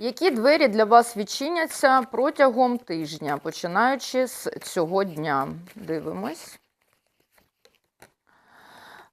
Які двері для вас відчиняться протягом тижня, починаючи з цього дня? Дивимось.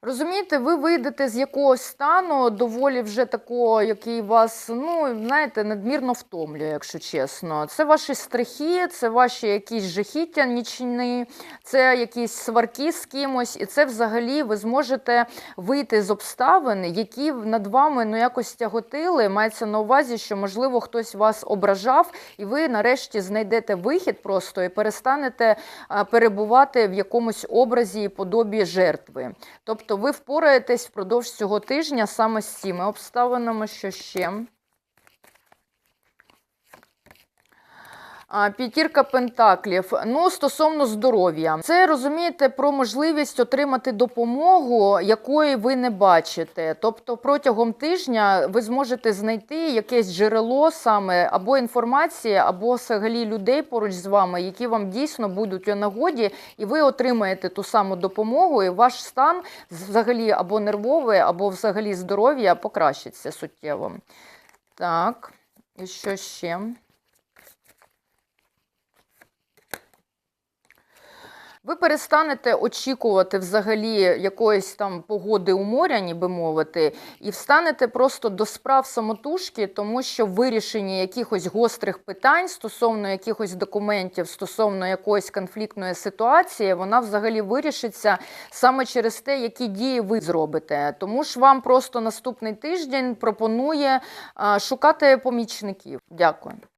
Розумієте, ви вийдете з якогось стану доволі вже такого, який вас, ну, знаєте, надмірно втомлює, якщо чесно. Це ваші страхи, це ваші якісь жахіття нічні, це якісь сварки з кимось, і це взагалі ви зможете вийти з обставин, які над вами ну, якось тяготили. Мається на увазі, що, можливо, хтось вас ображав, і ви нарешті знайдете вихід просто і перестанете перебувати в якомусь образі і подобі жертви. Тобто ви впораєтесь впродовж цього тижня саме з цими обставинами, що ще. П'ятірка пентаклів. Ну, стосовно здоров'я, це розумієте про можливість отримати допомогу, якої ви не бачите. Тобто, протягом тижня ви зможете знайти якесь джерело саме або інформації, або взагалі людей поруч з вами, які вам дійсно будуть у нагоді, і ви отримаєте ту саму допомогу, і ваш стан взагалі або нервовий, або взагалі здоров'я покращиться суттєво. Так, і що ще? Ви перестанете очікувати взагалі якоїсь там погоди у моря, ніби мовити, і встанете просто до справ самотужки, тому що вирішення якихось гострих питань стосовно якихось документів, стосовно якоїсь конфліктної ситуації, вона взагалі вирішиться саме через те, які дії ви зробите. Тому ж вам просто наступний тиждень пропонує шукати помічників. Дякую.